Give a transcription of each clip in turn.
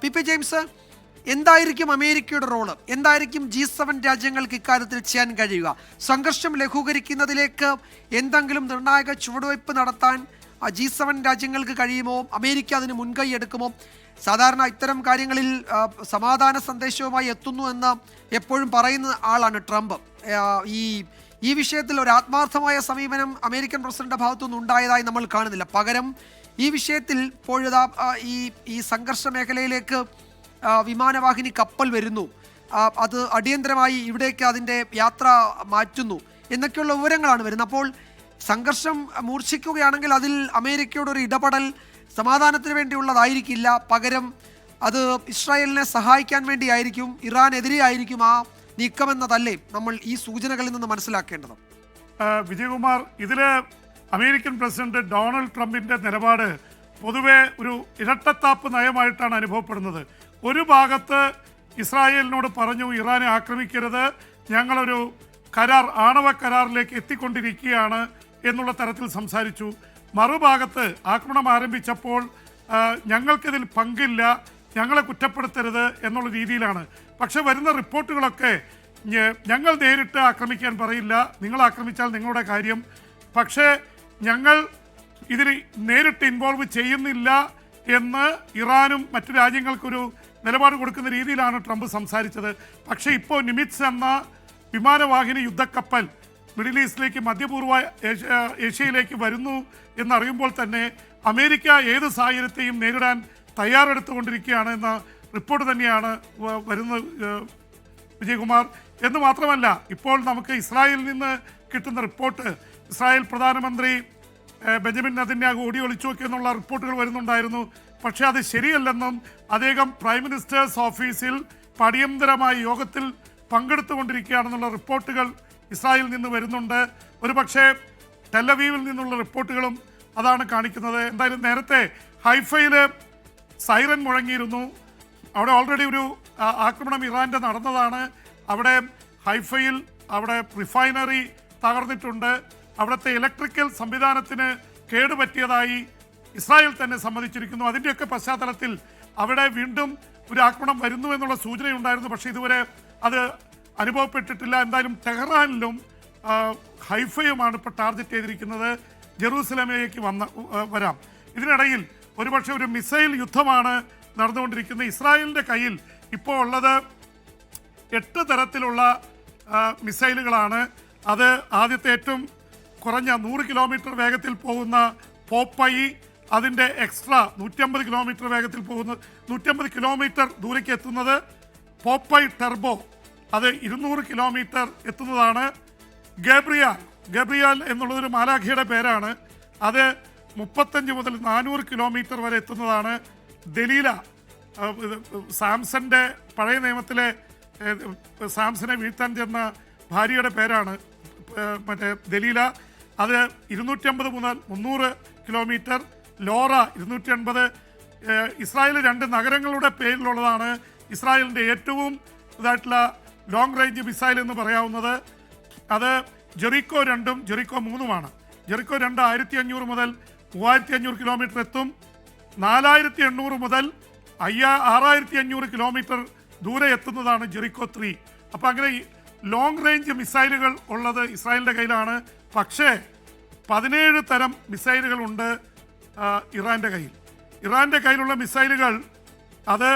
P P James എന്തായിരിക്കും അമേരിക്കയുടെ role? എന്തായിരിക്കും ജി സെവൻ രാജ്യങ്ങൾക്ക് ഇക്കാര്യത്തിൽ ചെയ്യാൻ കഴിയുക? സംഘർഷം ലഘൂകരിക്കുന്നതിലേക്ക് എന്തെങ്കിലും നിർണായക ചുവടുവയ്പ് നടത്താൻ ജി സെവൻ രാജ്യങ്ങൾക്ക് കഴിയുമോ? അമേരിക്ക അതിന് മുൻകൈ എടുക്കുമോ? സാധാരണ ഇത്തരം കാര്യങ്ങളിൽ സമാധാന സന്ദേശവുമായി എത്തുന്നു എന്ന് എപ്പോഴും പറയുന്ന ആളാണ് ട്രംപ്. ഈ ഈ വിഷയത്തിൽ ഒരു ആത്മാർത്ഥമായ സമീപനം അമേരിക്കൻ പ്രസിഡന്റ് ഭാഗത്തുനിന്ന് ഉണ്ടായതായി നമ്മൾ കാണുന്നില്ല. പകരം ഈ വിഷയത്തിൽ ഇപ്പോഴിതാ ഈ ഈ സംഘർഷ മേഖലയിലേക്ക് വിമാനവാഹിനി കപ്പൽ വരുന്നു. അത് അടിയന്തരമായി ഇവിടേക്ക് അതിന്റെ യാത്ര മാറ്റുന്നു എന്നൊക്കെയുള്ള വിവരങ്ങളാണ് വരുന്നത്. അപ്പോൾ സംഘർഷം മൂർച്ഛിക്കുകയാണെങ്കിൽ അതിൽ അമേരിക്കയുടെ ഒരു ഇടപെടൽ സമാധാനത്തിന് വേണ്ടിയുള്ളതായിരിക്കില്ല. പകരം അത് ഇസ്രായേലിനെ സഹായിക്കാൻ വേണ്ടിയായിരിക്കും ഇറാനെതിരെ ആയിരിക്കും ആ നീക്കമെന്നതല്ലേ നമ്മൾ ഈ സൂചനകളിൽ നിന്ന് മനസ്സിലാക്കേണ്ടത്. വിജയകുമാർ ഇതിൽ അമേരിക്കൻ പ്രസിഡന്റ് ഡൊണാൾഡ് ട്രംപിന്റെ നിലപാട് പൊതുവെ ഒരു ഇരട്ടത്താപ്പ് നയമായിട്ടാണ് അനുഭവപ്പെടുന്നത്. ഒരു ഭാഗത്ത് ഇസ്രായേലിനോട് പറഞ്ഞു ഇറാനെ ആക്രമിക്കരുത് ഞങ്ങളൊരു കരാർ ആണവ കരാറിലേക്ക് എത്തിക്കൊണ്ടിരിക്കുകയാണ് എന്നുള്ള തരത്തിൽ സംസാരിച്ചു. മറുഭാഗത്ത് ആക്രമണം ആരംഭിച്ചപ്പോൾ ഞങ്ങൾക്കിതിൽ പങ്കില്ല ഞങ്ങളെ കുറ്റപ്പെടുത്തരുത് എന്നുള്ള രീതിയിലാണ്. പക്ഷെ വരുന്ന റിപ്പോർട്ടുകളൊക്കെ ഞങ്ങൾ നേരിട്ട് ആക്രമിക്കാൻ പറയില്ല നിങ്ങൾ ആക്രമിച്ചാൽ നിങ്ങളുടെ കാര്യം പക്ഷേ ഞങ്ങൾ ഇതിൽ നേരിട്ട് ഇൻവോൾവ് ചെയ്യുന്നില്ല എന്ന് ഇറാനും മറ്റു രാജ്യങ്ങൾക്കൊരു നിലപാട് കൊടുക്കുന്ന രീതിയിലാണ് ട്രംപ് സംസാരിച്ചത്. പക്ഷേ ഇപ്പോൾ നിമിറ്റ്സ് എന്ന വിമാനവാഹിനി യുദ്ധക്കപ്പൽ മിഡിൽ ഈസ്റ്റിലേക്ക് മധ്യപൂർവ ഏഷ്യ ഏഷ്യയിലേക്ക് വരുന്നു എന്നറിയുമ്പോൾ തന്നെ അമേരിക്ക ഏത് സാഹചര്യത്തെയും നേരിടാൻ തയ്യാറെടുത്തുകൊണ്ടിരിക്കുകയാണ് എന്ന റിപ്പോർട്ട് തന്നെയാണ് വരുന്നത് വിജയകുമാർ. എന്ന് മാത്രമല്ല ഇപ്പോൾ നമുക്ക് ഇസ്രായേലിൽ നിന്ന് കിട്ടുന്ന റിപ്പോർട്ട് ഇസ്രായേൽ പ്രധാനമന്ത്രി ബെഞ്ചമിൻ നദിന്യാഹു ഓടി ഒളിച്ചു എന്നുള്ള റിപ്പോർട്ടുകൾ വരുന്നുണ്ടായിരുന്നു. പക്ഷേ അത് ശരിയല്ലെന്നും അദ്ദേഹം പ്രൈം മിനിസ്റ്റേഴ്സ് ഓഫീസിൽ പടിയന്തരമായി യോഗത്തിൽ പങ്കെടുത്തുകൊണ്ടിരിക്കുകയാണെന്നുള്ള റിപ്പോർട്ടുകൾ ഇസ്രായേലിൽ നിന്ന് വരുന്നുണ്ട്. ഒരു പക്ഷേ ടെലവീവിൽ നിന്നുള്ള റിപ്പോർട്ടുകളും അതാണ് കാണിക്കുന്നത്. എന്തായാലും നേരത്തെ ഹൈഫയിൽ സൈറൻ മുഴങ്ങിയിരുന്നു. അവിടെ ഓൾറെഡി ഒരു ആക്രമണം ഇറാന്റെ നടന്നതാണ്. അവിടെ ഹൈഫയിൽ അവിടെ റിഫൈനറി തകർന്നിട്ടുണ്ട്. അവിടുത്തെ ഇലക്ട്രിക്കൽ സംവിധാനത്തിന് കേടുപറ്റിയതായി ഇസ്രായേൽ തന്നെ സമ്മതിച്ചിരിക്കുന്നു. അതിന്റെയൊക്കെ പശ്ചാത്തലത്തിൽ അവിടെ വീണ്ടും ഒരു ആക്രമണം വരുന്നു എന്നുള്ള സൂചനയുണ്ടായിരുന്നു. പക്ഷേ ഇതുവരെ അത് അനുഭവപ്പെട്ടിട്ടില്ല. എന്തായാലും ടെഹ്റാനിലും ഹൈഫയുമാണ് ഇപ്പോൾ ടാർഗറ്റ് ചെയ്തിരിക്കുന്നത്. ജെറൂസലമേക്ക് വന്ന വരാം. ഇതിനിടയിൽ ഒരുപക്ഷെ ഒരു മിസൈൽ യുദ്ധമാണ് നടന്നുകൊണ്ടിരിക്കുന്നത്. ഇസ്രായേലിന്റെ കയ്യിൽ ഇപ്പോൾ ഉള്ളത് എട്ട് തരത്തിലുള്ള മിസൈലുകളാണ്. അത് ആദ്യത്തെ ഏറ്റവും കുറഞ്ഞ നൂറ് കിലോമീറ്റർ വേഗത്തിൽ പോകുന്ന പോപ്പൈ അതിന്റെ എക്സ്ട്രാ നൂറ്റമ്പത് കിലോമീറ്റർ വേഗത്തിൽ പോകുന്ന നൂറ്റമ്പത് കിലോമീറ്റർ ദൂരേക്ക് എത്തുന്നത് പോപ്പൈ ടെർബോ. അത് ഇരുന്നൂറ് കിലോമീറ്റർ എത്തുന്നതാണ്. ഗബ്രിയാൽ ഗബ്രിയാൽ എന്നുള്ളതൊരു മാലാഖിയുടെ പേരാണ്. അത് മുപ്പത്തഞ്ച് മുതൽ നാനൂറ് കിലോമീറ്റർ വരെ എത്തുന്നതാണ്. ദലീല സാംസന്റെ പഴയ നിയമത്തിലെ സാംസനെ വീഴ്ത്താൻ ചെന്ന ഭാര്യയുടെ പേരാണ് മറ്റേ ദലീല. അത് ഇരുന്നൂറ്റി അമ്പത് മുതൽ മുന്നൂറ് കിലോമീറ്റർ ലോറ ഇരുന്നൂറ്റി അൻപത് ഇസ്രായേൽ രണ്ട് നഗരങ്ങളുടെ പേരിലുള്ളതാണ് ഇസ്രായേലിന്റെ ഏറ്റവും ഇതായിട്ടുള്ള ലോങ് റേഞ്ച് മിസൈൽ എന്ന് പറയാവുന്നത്. അത് ജെറിക്കോ രണ്ടും ജെറിക്കോ മൂന്നുമാണ്. ജെറിക്കോ രണ്ട് ആയിരത്തി അഞ്ഞൂറ് മുതൽ മൂവായിരത്തി അഞ്ഞൂറ് കിലോമീറ്റർ എത്തും. നാലായിരത്തി എണ്ണൂറ് മുതൽ അയ്യാ ആറായിരത്തി അഞ്ഞൂറ് കിലോമീറ്റർ ദൂരെ എത്തുന്നതാണ് ജെറിക്കോ ത്രീ. അപ്പം അങ്ങനെ ലോങ് റേഞ്ച് മിസൈലുകൾ ഉള്ളത് ഇസ്രായേലിന്റെ കയ്യിലാണ്. പക്ഷേ പതിനേഴ് തരം മിസൈലുകളുണ്ട് ഇറാന്റെ കയ്യിൽ. ഇറാന്റെ കയ്യിലുള്ള മിസൈലുകൾ അത്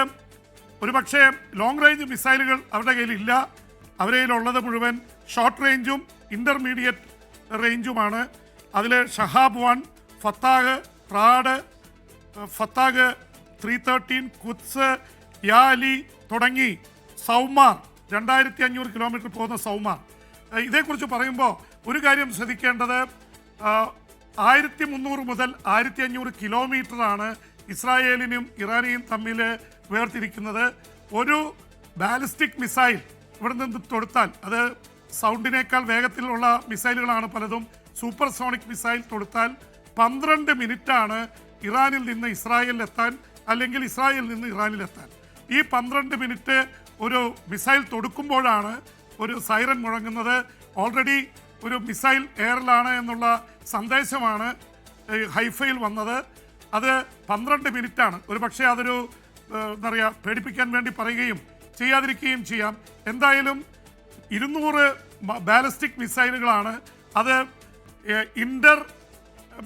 ഒരുപക്ഷെ ലോങ് റേഞ്ച് മിസൈലുകൾ അവരുടെ കയ്യിലില്ല. അവരുടെ കയ്യിലുള്ളത് മുഴുവൻ ഷോർട്ട് റേഞ്ചും ഇന്റർമീഡിയറ്റ് റേഞ്ചുമാണ് അതിൽ Shahab one Fattah Raad Fattah three thirteen Quds യാലി തുടങ്ങി. സൗമാർ രണ്ടായിരത്തി അഞ്ഞൂറ് കിലോമീറ്റർ പോകുന്ന സൗമാർ. ഇതേക്കുറിച്ച് പറയുമ്പോൾ ഒരു കാര്യം ശ്രദ്ധിക്കേണ്ടത്. ആയിരത്തി മുന്നൂറ് മുതൽ ആയിരത്തി അഞ്ഞൂറ് കിലോമീറ്ററാണ് ഇസ്രായേലിനും ഇറാനെയും തമ്മിൽ വേർതിരിക്കുന്നത്. ഒരു ബാലിസ്റ്റിക് മിസൈൽ ഇവിടെ നിന്ന് തൊടുത്താൽ അത് സൗണ്ടിനേക്കാൾ വേഗത്തിലുള്ള മിസൈലുകളാണ് പലതും. സൂപ്പർ സോണിക് മിസൈൽ തൊടുത്താൽ പന്ത്രണ്ട് മിനിറ്റാണ് ഇറാനിൽ നിന്ന് ഇസ്രായേലിലെത്താൻ അല്ലെങ്കിൽ ഇസ്രായേലിൽ നിന്ന് ഇറാനിലെത്താൻ. ഈ പന്ത്രണ്ട് മിനിറ്റ് ഒരു മിസൈൽ തൊടുക്കുമ്പോഴാണ് ഒരു സൈറൻ മുഴങ്ങുന്നത്. ഓൾറെഡി ഒരു മിസൈൽ എയറിലാണ് എന്നുള്ള സന്ദേശമാണ് ഹൈഫയിൽ വന്നത്. അത് പന്ത്രണ്ട് മിനിറ്റാണ്. ഒരു പക്ഷേ അതൊരു എന്താ പറയുക പേടിപ്പിക്കാൻ വേണ്ടി പറയുകയും ചെയ്യാതിരിക്കുകയും ചെയ്യാം. എന്തായാലും ഇരുന്നൂറ് ബാലിസ്റ്റിക് മിസൈലുകളാണ്. അത് ഇന്റർ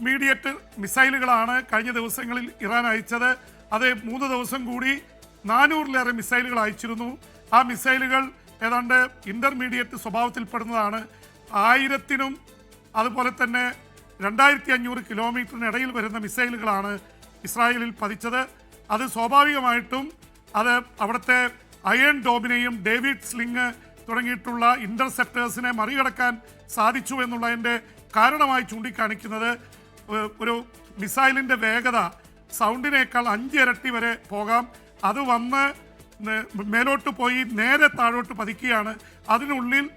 മീഡിയറ്റ് മിസൈലുകളാണ് കഴിഞ്ഞ ദിവസങ്ങളിൽ ഇറാൻ അയച്ചത്. അത് മൂന്ന് ദിവസം കൂടി നാനൂറിലേറെ മിസൈലുകൾ അയച്ചിരുന്നു. ആ മിസൈലുകൾ ഏതാണ്ട് ഇന്റർമീഡിയറ്റ് സ്വഭാവത്തിൽപ്പെടുന്നതാണ്. ആയിരത്തിനും അതുപോലെ തന്നെ രണ്ടായിരത്തി അഞ്ഞൂറ് കിലോമീറ്ററിനിടയിൽ വരുന്ന മിസൈലുകളാണ് ഇസ്രായേലിൽ പതിച്ചത്. അത് സ്വാഭാവികമായിട്ടും അത് അവിടുത്തെ അയൺ ഡോമിനെയും ഡേവിഡ് സ്ലിങ് തുടങ്ങിയിട്ടുള്ള ഇന്റർസെപ്റ്റേഴ്സിനെ മറികടക്കാൻ സാധിച്ചു എന്നുള്ളതിന്റെ കാരണമായി ചൂണ്ടിക്കാണിക്കുന്നത്. ഒരു മിസൈലിന്റെ വേഗത സൗണ്ടിനേക്കാൾ അഞ്ചിരട്ടി വരെ പോകാം. അത് വന്ന് മേലോട്ട് പോയി നേരെ താഴോട്ട് പതിക്കുകയാണ്. അതിനുള്ളിൽ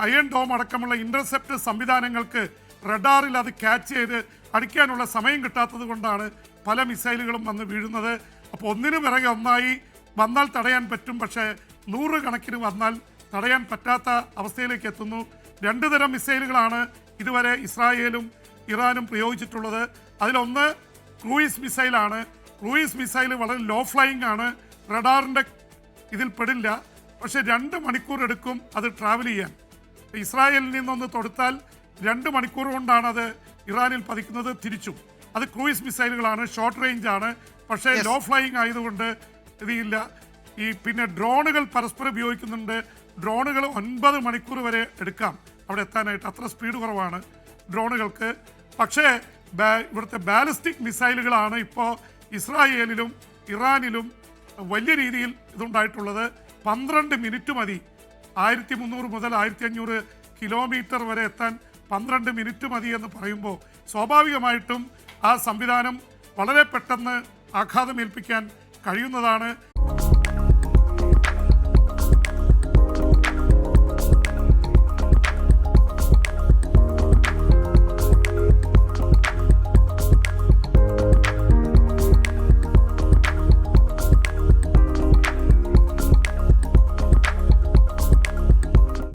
അയൺ ഡോം അടക്കമുള്ള ഇന്റർസെപ്റ്റ് സംവിധാനങ്ങൾക്ക് റഡാറിൽ അത് ക്യാച്ച് ചെയ്ത് അടിക്കാനുള്ള സമയം കിട്ടാത്തത് കൊണ്ടാണ് പല മിസൈലുകളും വന്ന് വീഴുന്നത്. അപ്പോൾ ഒന്നിനു പിറകെ ഒന്നായി വന്നാൽ തടയാൻ പറ്റും പക്ഷേ നൂറുകണക്കിന് വന്നാൽ തടയാൻ പറ്റാത്ത അവസ്ഥയിലേക്ക് എത്തുന്നു. രണ്ടു തരം മിസൈലുകളാണ് ഇതുവരെ ഇസ്രായേലും ഇറാനും പ്രയോഗിച്ചിട്ടുള്ളത്. അതിലൊന്ന് ക്രൂയിസ് മിസൈലാണ് ക്രൂയിസ് മിസൈൽ വളരെ ലോ ഫ്ലൈയിങ് ആണ്. റഡാറിന്റെ ഇതിൽ പെടില്ല. പക്ഷെ രണ്ട് മണിക്കൂർ എടുക്കും അത് ട്രാവൽ ചെയ്യാൻ. ഇസ്രായേലിൽ നിന്നൊന്ന് തൊടുത്താൽ രണ്ട് മണിക്കൂർ കൊണ്ടാണ് അത് ഇറാനിൽ പതിക്കുന്നത്. തിരിച്ചു. അത് ക്രൂയിസ് മിസൈലുകളാണ്. ഷോർട്ട് റേഞ്ച് ആണ്. പക്ഷേ ലോ ഫ്ലൈയിങ് ആയതുകൊണ്ട് ഇതില്ല. ഈ പിന്നെ ഡ്രോണുകൾ പരസ്പരം ഉപയോഗിക്കുന്നുണ്ട്. ഡ്രോണുകൾ ഒൻപത് മണിക്കൂർ വരെ എടുക്കാം. അവിടെ എത്താനായിട്ട് അത്ര സ്പീഡ് കുറവാണ് ഡ്രോണുകൾക്ക്. പക്ഷേ ബാ- ഇവിടുത്തെ ബാലിസ്റ്റിക് മിസൈലുകളാണ് ഇപ്പോൾ ഇസ്രായേലിലും ഇറാനിലും വലിയ രീതിയിൽ ഇതുണ്ടായിട്ടുള്ളത് പന്ത്രണ്ട് മിനിറ്റ് മതി. ആയിരത്തി മുന്നൂറ് മുതൽ ആയിരത്തി അഞ്ഞൂറ് കിലോമീറ്റർ വരെ എത്താൻ പന്ത്രണ്ട് മിനിറ്റ് മതി എന്ന് പറയുമ്പോൾ സ്വാഭാവികമായിട്ടും ആ സംവിധാനം വളരെ പെട്ടെന്ന് ആഘാതമേൽപ്പിക്കാൻ കഴിയുന്നതാണ്.